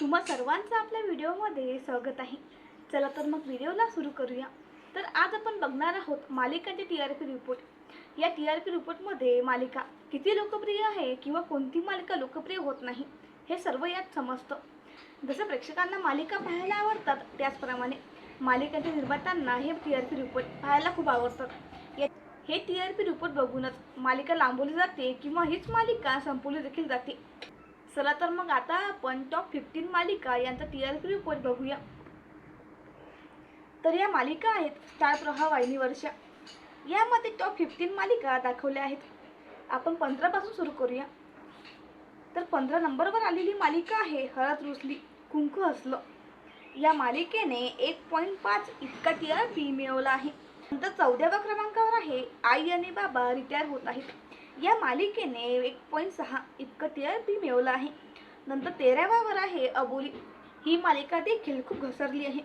तुम्हा सर्वांचं आपल्या व्हिडिओमध्ये स्वागत आहे. चला तर मग व्हिडिओला सुरू करूया. तर आज आपण बघणार आहोत मालिकांचे टी आर पी रिपोर्ट. या टी आर पी रिपोर्टमध्ये मालिका किती लोकप्रिय आहे किंवा कोणती मालिका लोकप्रिय होत नाही हे सर्व यात समजतं. जसं प्रेक्षकांना मालिका पाहायला आवडतात त्याचप्रमाणे मालिकांच्या निर्मात्यांना हे टी आर पी रिपोर्ट पाहायला खूप आवडतात. या हे टी आर पी रिपोर्ट बघूनच मालिका लांबवली जाते किंवा हीच मालिका संपवली देखील जाते. चला तर मग आता आपण टॉप फिफ्टीन मालिका यांचा टी आर पी रिपोर्ट बघूया. तर या मालिका आहेत स्टार प्रवाह वाहिनीवरच्या यामध्ये टॉप फिफ्टीन मालिका दाखवल्या आहेत. आपण पंधरापासून सुरू करूया. तर पंधरा नंबरवर आलेली मालिका आहे हळद रुसली कुंकू हसलं. या मालिकेने एक पॉईंट पाच इतका टी आर पी मिळवला आहे. नंतर चौदाव्या क्रमांकावर आहे आई आणि बाबा रिटायर होत आहेत. या मालिकेने एक पॉईंट सहा इतकं टी आर पी मिळवलं आहे. नंतर तेराव्यावर आहे अबोली. ही मालिका देखील खूप घसरली आहे.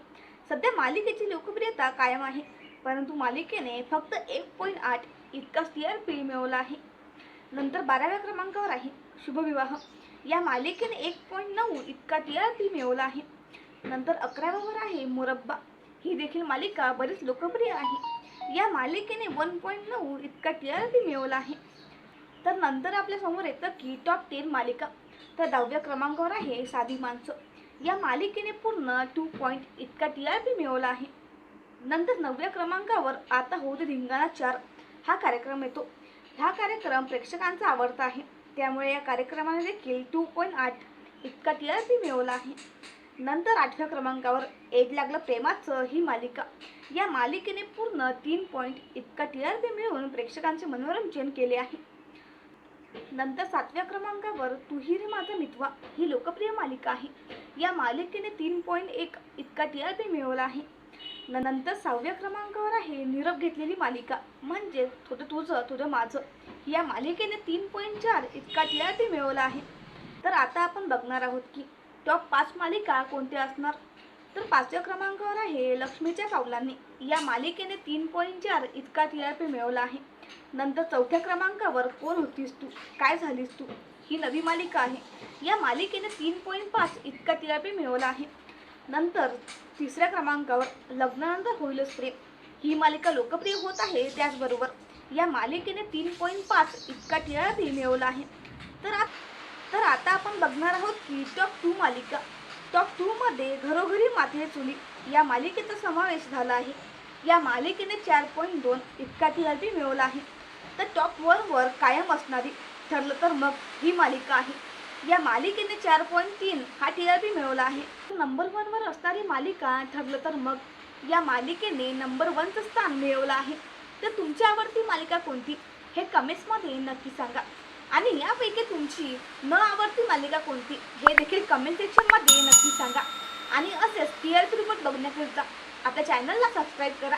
सध्या मालिकेची लोकप्रियता कायम आहे. परंतु मालिकेने फक्त एक पॉईंट आठ इतकाच टी आर पी मिळवला आहे. नंतर बाराव्या क्रमांकावर आहे. शुभविवाह. या मालिकेने एक पॉईंट नऊ इतका टी आर पी मिळवला आहे. नंतर अकराव्यावर आहे मुरब्बा. ही देखील मालिका बरीच लोकप्रिय आहे. या मालिकेने वन पॉईंट नऊ इतका टी आर पी मिळवला आहे. तर नंतर आपल्यासमोर येतं की टॉप टेन मालिका. तर दहाव्या क्रमांकावर आहे साधी माणसं. या मालिकेने पूर्ण टू पॉईंट इतका टी आर पी मिळवला आहे. नंतर नवव्या क्रमांकावर आता होऊ दे धिंगाणा चार. हा कार्यक्रम येतो. हा कार्यक्रम प्रेक्षकांचा आवडता आहे. त्यामुळे या कार्यक्रमाने देखील टू पॉईंट आठ इतका टी आर पी मिळवला आहे. नंतर आठव्या क्रमांकावर एक लागलं प्रेमाचं ही मालिका. या मालिकेने पूर्ण तीन पॉईंट इतका टी आर पी मिळवून प्रेक्षकांचे मनोरंजन केले आहे. नंतर सातव्या क्रमांकावर तुही रे माझा मितवा ही लोकप्रिय मालिका आहे. या मालिकेने तीन पॉईंट एक इतका टी आर पी मिळवला आहे. नंतर सहाव्या क्रमांकावर आहे निरप घेतलेली मालिका म्हणजे थोडं तुझं थोडं माझं या मालिकेने तीन पॉईंट चार इतका टी आर पी मिळवला आहे. तर आता आपण बघणार आहोत की टॉप पाच मालिका कोणत्या असणार? तर पाचव्या क्रमांकावर आहे लक्ष्मीच्या सावलांनी या मालिकेने तीन पॉईंट चार इतका टी आर पी मिळवला आहे. नंतर चौथ्या क्रमांकावर कोण होतीस तू? काय झालीस तू? ही नवी मालिका आहे. या मालिकेने तीन पॉईंट पाच इतका तिरापी मिळवला आहे. नंतर तिसऱ्या क्रमांकावर लग्नानंतर होईलच प्रेम. ही मालिका लोकप्रिय होत आहे त्याचबरोबर. या मालिकेने तीन पॉईंट पाच इतका टिळापी मिळवला आहे. तर आ तर आता आपण बघणार आहोत की टॉप टू मालिका. टॉप टूमध्ये घरोघरी माथे चुली. या मालिकेचा समावेश झाला आहे. या मालिकेने चार पॉईंट दोन इतका टी मिळवला आहे. तर टॉप वनवर कायम असणारी ठरलं तर मग ही मालिका आहे. या मालिकेने चार पॉईंट तीन हा टी आर पी मिळवला आहे. नंबर वनवर असणारी मालिका ठरलं तर मग या मालिकेने नंबर वनचं स्थान मिळवलं आहे. तर तुमची आवडती मालिका कोणती? हे कमेंट्समध्ये नक्की सांगा. आणि यापैकी तुमची न आवडती मालिका कोणती? हे देखील कमेंट सेक्शनमध्ये नक्की सांगा. आणि असेच टी आर पी रिपोर्ट बघण्याकरिता आपल्या चॅनलला सबस्क्राईब करा.